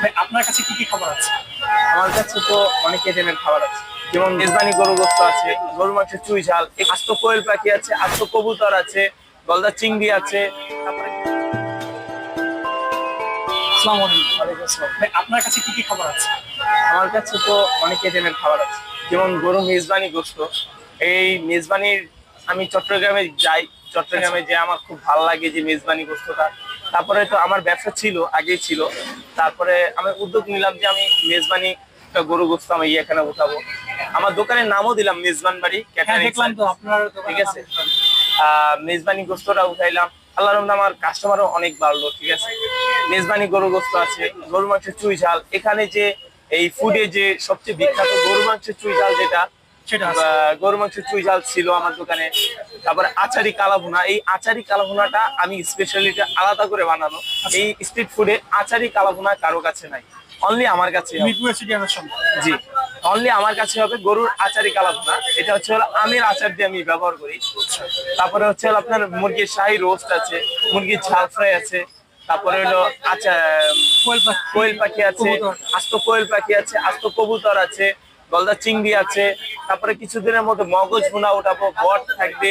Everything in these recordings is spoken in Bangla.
ভাই আপনার কাছে কি কি খাবার আছে? আমার কাছে তো অনেক আইটেমের খাবার আছে। যেমন মেজবানি গরু গোস্ত আছে গরু মাংসের চুই ঝাল আস্ত কোয়েল পাখি আছে আস্ত কবুতর আছে গলদা চিংড়ি আছে। তারপরে আসসালামু আলাইকুম। ভাই আপনার কাছে কি কি খাবার আছে? আমার কাছে তো অনেক আইটেমের খাবার আছে। যেমন গরু মেজবানি গোস্ত। এই মেজবানির আমি চট্টগ্রামে যাই চট্টগ্রামে যে আমার খুব ভালো লাগে যে মেজবানি গোস্তটা। তারপরে তো আমার ব্যবসা ছিল আগেই ছিল। তারপরে আমি উদ্যোগ নিলাম যে আমি মেজবানি গরু গোস্ত আমি এখানে উঠাবো। আমার দোকানের নামও দিলাম মেজবান বাড়ি হ্যাঁ দেখলাম তো আপনার ঠিক আছে? আহ, মেজবানি গোস্তটা উঠাইলাম। আল্লাহ রহমতে আমার কাস্টমারও অনেক বাড়লো ঠিক আছে? মেজবানি গরু গোস্ত আছে গরু মাংসের চুই ঝাল। এখানে যে এই ফুডে যে সবচেয়ে বিখ্যাত গরু মাংসের চুই ঝাল যেটা গরু মাংসের চুই ঝাল ছিল আমার দোকানে। তারপরে আচারি কালাভুনা। এই আচারি কালাভুনাটা আমি স্পেশালিটি আলাদা করে বানানো। এই স্ট্রিট ফুডে আচারি কালাভুনা কারও কাছে নাই। অনলি আমার কাছে জি। অনলি আমার কাছে হবে গরুর আচারি কালাভুনা। এটা হচ্ছে হলো আমের আচার দিয়ে আমি ব্যবহার করি। তারপরে হচ্ছে হলো আপনার মুরগির শাহি রোস্ট আছে মুরগির ঝাল ফ্রাই আছে। তারপরে হলো আচ্ছা পাখি। কোয়েল পাখি আছে আস্ত কোয়েল পাখি আছে আস্ত কবুতর আছে। গলদা চিংড়ি আছে তারপরে কিছুদিনের মধ্যে মগজ ভুনা উঠাবো বট থাকবে।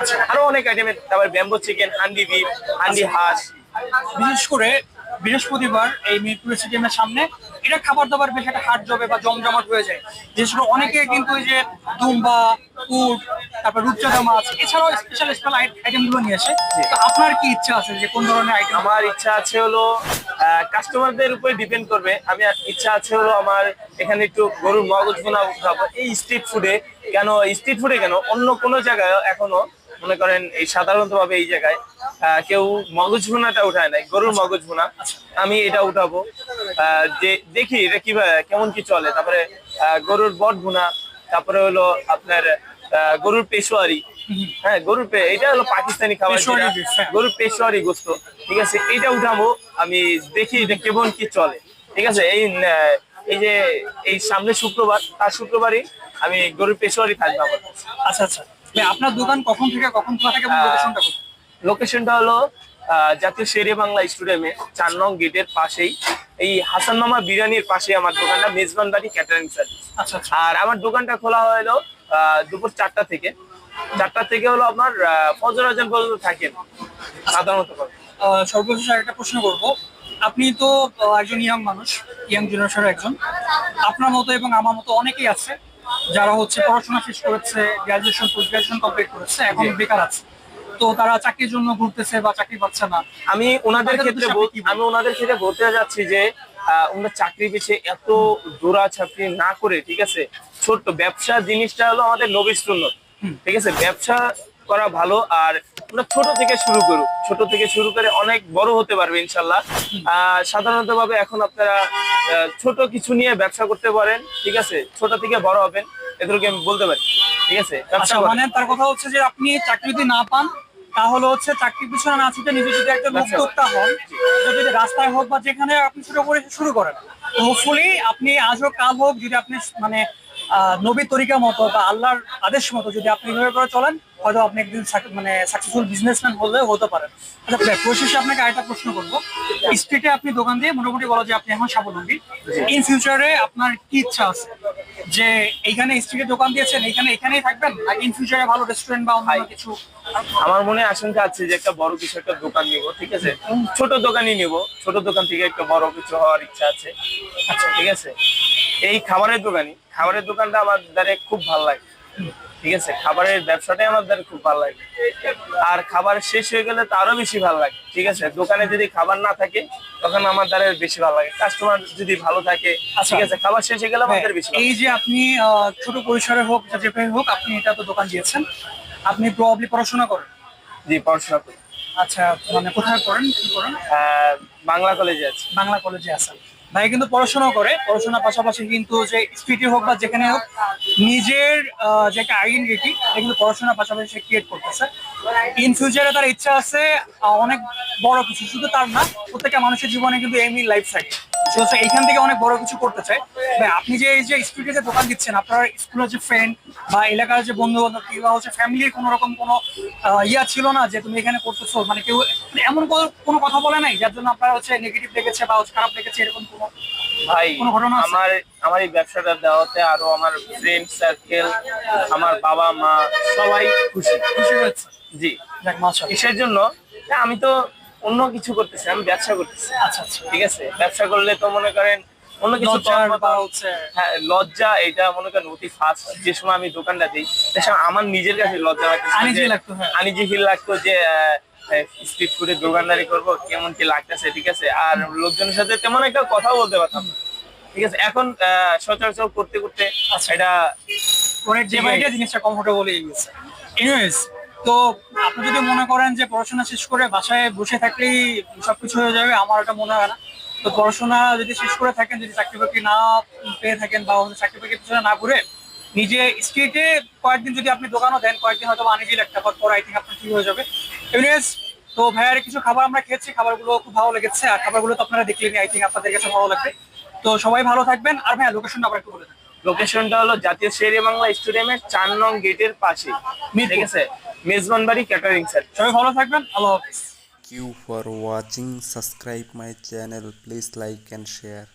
আচ্ছা, আরও অনেক আইটেম তারপরে ব্যাম্বো চিকেন হান্ডি বিফ হান্ডি হাঁস। বিশেষ করে বৃহস্পতিবার এই মিরপুর স্টেডিয়ামের সামনে এটা খাবার দাবার বেশ একটা হাট জবে বা জমজমাট হয়ে যায়। বিশেষ করে অনেকে কিন্তু এই যে দুম্বা উট তারপর রূপচাঁদা মাছ এছাড়াও স্পেশাল স্পেশাল আইটেমগুলো নিয়ে আসে। তো আপনার কি ইচ্ছা আছে যে কোন ধরনের আইটেম আমার ইচ্ছা আছে হলো কাস্টমারদের উপরে ডিপেন্ড করবে। আমি ইচ্ছা আছে হলো আমার এখানে একটু গরুর মগজ ভুনা উঠাবো। এই স্ট্রিট ফুডে কেন স্ট্রিট ফুডে কেন অন্য কোনো জায়গায় এখনও মনে করেন এই সাধারণত ভাবে এই জায়গায় আহ, কেউ মগজ ভুনাটা উঠায় নাই গরুর মগজ ভুনা আমি এটা উঠাবো। যে দেখি এটা কীভাবে কেমন কি চলে। তারপরে গরুর বট ভুনা তারপরে হলো আপনার গরুর পেশোয়ারি। হ্যাঁ গরুর পে এটা হলো পাকিস্তানি খাবার হ্যাঁ। গরুর পেশোয়ারি গোস্ত। ঠিক আছে এইটা উঠাবো আমি দেখি এটা কেমন কি চলে। ঠিক আছে এই এই যে এই সামনে শুক্রবার তার শুক্রবারই আমি গরুর পেশোয়ারি থাকব আমার আচ্ছা আচ্ছা। আপনার দোকান কখন থেকে কখন খোলা থাকে লোকেশনটা হলো জাতীয় শেরে বাংলা স্টুডিয়ামে চার নং গেটের পাশেই এই হাসান মামা বিরিয়ানির পাশে আমার দোকানটা মেজবান বাড়ি ক্যাটারিং সার্ভিস আর আমার দোকানটা খোলা হলো দুপুর চারটা থেকে। চারটা থেকে হলো আপনার ফজর আজান পর্যন্ত থাকেন সাধারণত সর্বশেষ আরেকটা প্রশ্ন করব। আপনি তো একজন ইয়াং মানুষ ইয়াং জেনারেশনের একজন। আপনার মতো এবং আমার মতো অনেকেই আছে যারা হচ্ছে পড়াশোনা শেষ করেছে গ্রাজুয়েশন পোস্ট গ্রাজুয়েশন কমপ্লিট করেছে এখন বেকার আছে। তো তারা চাকরির জন্য ঘুরতেছে বা চাকরি পাচ্ছে না। আমি ওনাদের ক্ষেত্রে? আমি ওনাদের ক্ষেত্রে বলতে যাচ্ছি যে ওনারা চাকরি পেছে এত দৌড়া চাকরি না করে ঠিক আছে? ছোট্ট ব্যবসা জিনিসটা হলো আমাদের সুন্নত ঠিক আছে? ব্যবসা করা ভালো আর ওরা ছোট থেকে শুরু করুক। ছোট থেকে শুরু করে অনেক বড় হতে পারবে ইনশাল্লাহ। আহ সাধারণত ভাবে এখন আপনারা ছোট কিছু নিয়ে ব্যবসা করতে পারেন ঠিক আছে? ছোট থেকে বড় হবেন এদেরকে আমি বলতে পারি। ঠিক আছে? আচ্ছা মানে তার কথা হচ্ছে যে আপনি চাকরি যদি না পান তাহলে হচ্ছে চাকরির পিছনে না ছুটে নিজে যদি একজন উদ্যোক্তা হন যদি রাস্তায় হোক বা যেখানে আপনি ছোট করে শুরু করেন হোপফুলি আপনি আজ হোক কাল হোক যদি আপনি মানে নবীর তরিকা মতো বা আল্লাহর আদেশ মতো যদি আপনি এভাবে করে চলেন হয়তো আপনি একদিন মানে সাকসেসফুল বিজনেসম্যান হলে হতে পারেন। আচ্ছা পরিশেষে আপনাকে আরেকটা প্রশ্ন করব। স্ট্রিটে আপনি দোকান দিয়ে মোটামুটি বলা যে আপনি এখন স্বাবলম্বী। ইন ফিউচারে আপনার কি ইচ্ছা আছে? যে এইখানে স্ট্রিটে দোকান দিয়েছেন এখানে এখানেই থাকবেন? আর ইন ফিউচারে ভালো রেস্টুরেন্ট বা অন্য কিছু? আমার মনে আশঙ্কা আছে যে একটা বড় কিছু একটা দোকান নিব ঠিক আছে? ছোট দোকানই নিব। ছোট দোকান থেকে একটা বড় কিছু হওয়ার ইচ্ছা আছে। আচ্ছা ঠিক আছে। এই খাবারের দোকানই। খাবারের দোকানটা আমার দ্বারে খুব ভালো লাগে। ঠিক আছে? খাবারের ব্যবসাটাই আমার দ্বারা খুব ভালো লাগে। আর খাবার শেষ হয়ে গেলে তো আরও বেশি ভালো লাগে ঠিক আছে? দোকানে যদি খাবার না থাকে তখন আমার দ্বারা বেশি ভালো লাগে। কাস্টমার যদি ভালো থাকে ঠিক আছে? খাবার শেষ হয়ে গেলে আমাদের বেশি এই যে আপনি ছোট পরিসরে হোক যেভাবে হোক আপনি এটা তো দোকান দিয়েছেন। আপনি প্রবাবলি পড়াশোনা করেন? জি পড়াশোনা করি। আচ্ছা মানে কোথায় করেন কি করেন? বাংলা কলেজে আছে। বাংলা কলেজে আছেন। ভাই কিন্তু পড়াশোনা করে, পড়াশোনার পাশাপাশি কিন্তু যে স্পিটি হোক বা যেখানে হোক, নিজের যে একটা আইডেন্টিটি এটা কিন্তু পড়াশোনার পাশাপাশি সে ক্রিয়েট করতেছে। ইন ফিউচারে তার ইচ্ছা আছে অনেক বড় কিছু, শুধু তার না, প্রত্যেকটা মানুষের জীবনে কিন্তু এমনি লাইফ সাইকেল সে হচ্ছে এইখান থেকে অনেক বড় কিছু করতে চাই ভাই আপনি যে এই যে স্ট্রিটে যে দোকান দিচ্ছেন আপনার স্কুলের যে ফ্রেন্ড বা এলাকার যে বন্ধু বান্ধব কিংবা হচ্ছে ফ্যামিলির কোনো রকম কোনো ইয়া ছিল না যে তুমি এখানে করতেছো? মানে কেউ মানে এমন কোনো- কথা বলে নাই যার জন্য আপনার হচ্ছে নেগেটিভ লেগেছে বা হচ্ছে খারাপ লেগেছে এরকম কোনো ভাই কোনো ঘটনা আমার আমার এই ব্যবসাটা দেওয়াতে আরও আমার ফ্রেন্ড সার্কেল আমার বাবা মা সবাই খুশি। খুশি হয়েছে? জি। কিসের জন্য? আমি তো অন্য কিছু করতেছি আমি ব্যবসা করতেছি। আচ্ছা আচ্ছা। ঠিক আছে? ব্যবসা করলে তো মনে করেন অন্য কিছু হচ্ছে হ্যাঁ লজ্জা এটা মনে করেন অতি ফার্স্ট যে সময় আমি দোকানটা দিই আমার নিজের কাছে লজ্জা যে- লাগতো, হ্যাঁ। আনিজি ফিল লাগতো যে স্ট্রিট ফুডে দোকানদারি করব কেমন কি লাগতেছে ঠিক আছে? আর লোকজনের সাথে তেমন একটা কথাও বলতে পারতাম। ঠিক আছে? এখন সচরাচর করতে করতে আচ্ছা। এটা অনেক জিনিসটা কমফোর্টেবল হয়ে গেছে। এনিওয়েজ তো আপনি যদি মনে করেন যে পড়াশোনা শেষ করে বাসায় বসে থাকলেই সবকিছু হয়ে যাবে আমার এটা মনে হয় না। তো পড়াশোনা যদি শেষ করে থাকেন যদি চাকরি বাকরি না পেয়ে থাকেন বা চাকরি বাকরি পিছনে না ঘুরে নিজে স্ট্রিটে কয়েকদিন যদি আপনি দোকানও দেন কয়েকদিন হয়তো আনিজি একটা পর পর আই থিঙ্ক আপনার ঠিক হয়ে যাবে। তো ভাইয়ার কিছু খাবার আমরা খেয়েছি খাবারগুলো খুব ভালো লেগেছে আর খাবারগুলো তো আপনারা দেখলেন আই থিঙ্ক আপনাদের কাছে ভালো লাগবে। তো সবাই ভালো থাকবেন আর ভাইয়া লোকেশনটা আবার একটু বলে দেন। লোকেশনটা হলো জাতীয় শেরে বাংলা স্টেডিয়ামের চার নং গেটের পাশে ঠিক আছে? মেজবানবাড়ি ক্যাটারিং স্যার সবাই ভালো থাকবেন আল্লাহ হাফিজ you for watching. Subscribe my channel. Please like and share.